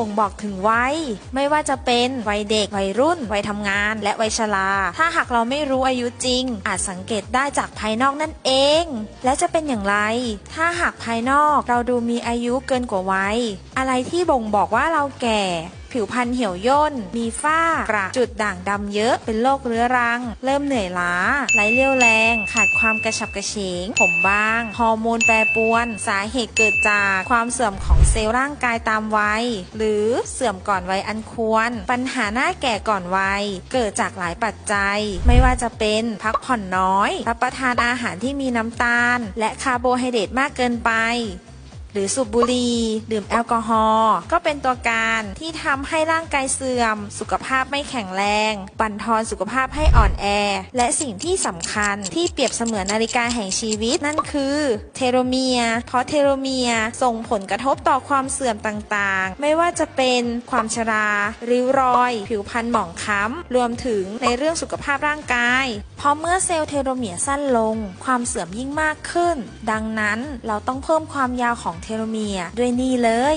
บ่งบอกถึงวัยไม่ว่าจะเป็นวัยเด็ก วัยรุ่น วัยทำงาน และวัยชรา ถ้าหากเราไม่รู้อายุจริง อาจสังเกตได้จากภายนอกนั่นเอง และจะเป็นอย่างไร ถ้าหากภายนอกเราดูมีอายุเกินกว่าวัย อะไรที่บ่งบอกว่าเราแก่ ผิวพรรณเหี่ยวย่น มีฝ้ากระจุดด่างดำเยอะ เป็นโรคเรื้อรัง เริ่มเหนื่อยล้าไหลเรี่ยวแรง ขาดความกระฉับกระเฉง ผมบาง ฮอร์โมนแปรปรวน สาเหตุเกิดจากความเสื่อมของเซลล์ร่างกายตามวัย หรือเสื่อมก่อนวัยอันควร ปัญหาหน้าแก่ก่อนวัย เกิดจากหลายปัจจัย ไม่ว่าจะเป็นพักผ่อนน้อย รับประทานอาหารที่มีน้ำตาล และคาร์โบไฮเดรตมากเกินไป หรือสูบบุหรี่ดื่มแอลกอฮอล์ก็เป็นตัวการที่ทำให้ร่างกายเสื่อม สุขภาพไม่แข็งแรง บั่นทอนสุขภาพให้อ่อนแอ และสิ่งที่สำคัญที่เปรียบเสมือนนาฬิกาแห่งชีวิตนั่นคือเทโลเมีย เพราะเทโลเมียส่งผลกระทบต่อความเสื่อมต่างๆ ไม่ว่าจะเป็นความชรา ริ้วรอย ผิวพรรณหมองคล้ำ รวมถึงในเรื่องสุขภาพร่างกาย เพราะเมื่อเซลล์เทโลเมียสั้นลง ความเสื่อมยิ่งมากขึ้น ดังนั้นเราต้องเพิ่มความยาวของเทโลเมียร์ด้วยนี่เลย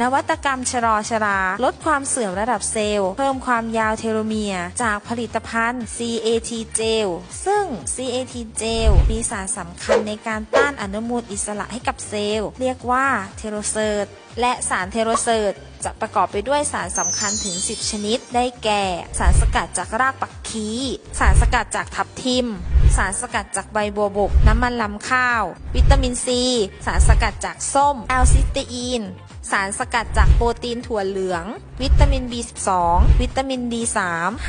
นวัตกรรมชะลอชรา ลดความเสื่อมระดับเซลล์ เพิ่มความยาวเทโลเมียร์จากผลิตภัณฑ์ CAT Gel ซึ่ง CAT Gel มีสารสำคัญในการต้านอนุมูลอิสระให้กับเซลล์ เรียกว่าเทโลเซิร์ตและสารเทโลเซิร์ตจะประกอบไปด้วยสารสำคัญถึง 10 ชนิด ได้แก่ สารสกัดจากรากปักคี สารสกัดจากทับทิม สารสกัดจากใบบัวบก น้ำมันลำข้าว วิตามินซี สารสกัดจากส้มแอลซิสเตอีน สารสกัดจากโปรตีนถั่วเหลือง วิตามิน B12 วิตามิน D3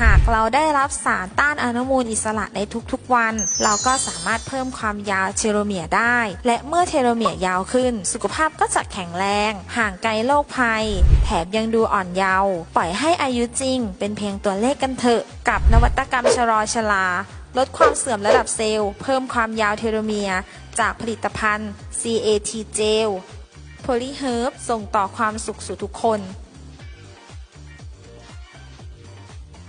หากเราได้รับสารต้านอนุมูลอิสระในทุกๆวัน เราก็สามารถเพิ่มความยาวเทโลเมียร์ได้ และเมื่อเทโลเมียร์ยาวขึ้น สุขภาพก็จะแข็งแรง ห่างไกลโรคภัย แถมยังดูอ่อนเยาว์ปล่อยให้อายุจริง เป็นเพียงตัวเลขกันเถอะ กับนวัตกรรมชะลอชราลดความเสื่อมระดับเซลล์ เพิ่มความยาวเทโลเมียร์จากผลิตภัณฑ์ CAT Gel โพลีเฮิร์บส่งต่อความสุขสู่ทุกคน